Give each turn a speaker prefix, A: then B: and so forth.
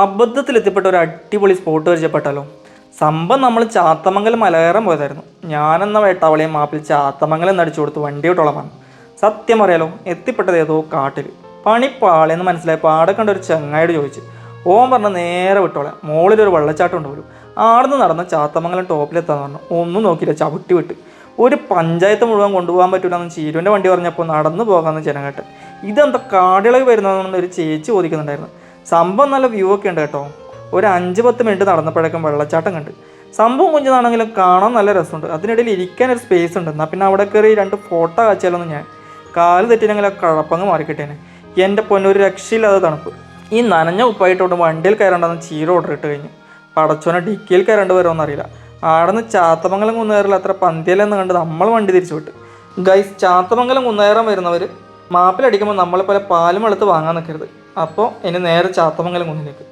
A: അബദ്ധത്തിൽ എത്തിപ്പെട്ട ഒരു അടിപൊളി സ്പോട്ട് പരിചയപ്പെട്ടാലോ? സംഭവം നമ്മൾ ചാത്തമംഗലം മലകയറാൻ പോയതായിരുന്നു. ഞാനെന്ന വേട്ടാവളിയും മാപ്പിൽ ചാത്തമംഗലം നടിച്ചു കൊടുത്ത് വണ്ടി വിട്ടോളമാണ് സത്യം പറയാലോ എത്തിപ്പെട്ടത് ഏതോ കാട്ടിൽ പണിപ്പാളെന്ന് മനസ്സിലായപ്പോൾ ആടെ കണ്ട ഒരു ചങ്ങായിട്ട് ചോദിച്ചു ഓം പറഞ്ഞ നേരെ വിട്ടോളാം. മോളിലൊരു വെള്ളച്ചാട്ടം ഉണ്ടാവും ആടുന്ന് നടന്ന ചാത്തമംഗലം ടോപ്പിലെത്താന്ന് പറഞ്ഞു. ഒന്നും നോക്കിയില്ല ചവിട്ടി വിട്ട്. ഒരു പഞ്ചായത്ത് മുഴുവൻ കൊണ്ടുപോകാൻ പറ്റൂലെന്ന് ചീരുവിന്റെ വണ്ടി പറഞ്ഞപ്പോൾ നടന്നു പോകാമെന്ന് ജനങ്ങട്ട്. ഇതെന്താ കാടിളകി വരുന്നതെന്ന് ഒരു ചേച്ചി ചോദിക്കുന്നുണ്ടായിരുന്നു. സംഭവം നല്ല വ്യൂ ഒക്കെ ഉണ്ട് കേട്ടോ. ഒരു അഞ്ച് പത്ത് മിനിറ്റ് നടന്നപ്പോഴേക്കും വെള്ളച്ചാട്ടം കണ്ട്. സംഭവം കുഞ്ഞതാണെങ്കിലും കാണാൻ നല്ല രസമുണ്ട്. അതിനിടയിൽ ഇരിക്കാൻ ഒരു സ്പേസ് ഉണ്ട്. എന്നാൽ പിന്നെ അവിടെ കയറി രണ്ട് ഫോട്ടോ കാച്ചാലൊന്നും ഞാൻ കാൽ തെറ്റിനെങ്കിൽ ആ കഴപ്പങ്ങ് മാറിക്കിട്ടേനെ എന്റെ പൊന്നൊരു രക്ഷയില്ലാതെ തണുപ്പ്. ഈ നനഞ്ഞ ഉപ്പായിട്ടോണ്ട് വണ്ടിയിൽ കയറേണ്ടെന്ന് ചീര ഓർഡർ ഇട്ട് കഴിഞ്ഞു. പടച്ചോനെ ഡിക്കിയിൽ കയറേണ്ടി വരുമോ അറിയില്ല. ആടന്ന് ചാത്തമംഗലം കുന്നേറിൽ അത്ര പന്തിയല്ലെന്ന് കണ്ട് നമ്മൾ വണ്ടി തിരിച്ചു വിട്ട്. ഗൈസ് ചാത്തമംഗലം കുന്നേറാൻ വരുന്നവർ മാപ്പിലടിക്കുമ്പോൾ നമ്മളെ പോലെ പാലും വെളുത്ത് വാങ്ങാൻ നിൽക്കരുത് അപ്പോൾ ഇനി നേരെ ചാത്തമംഗലം കുന്നിലേക്ക്.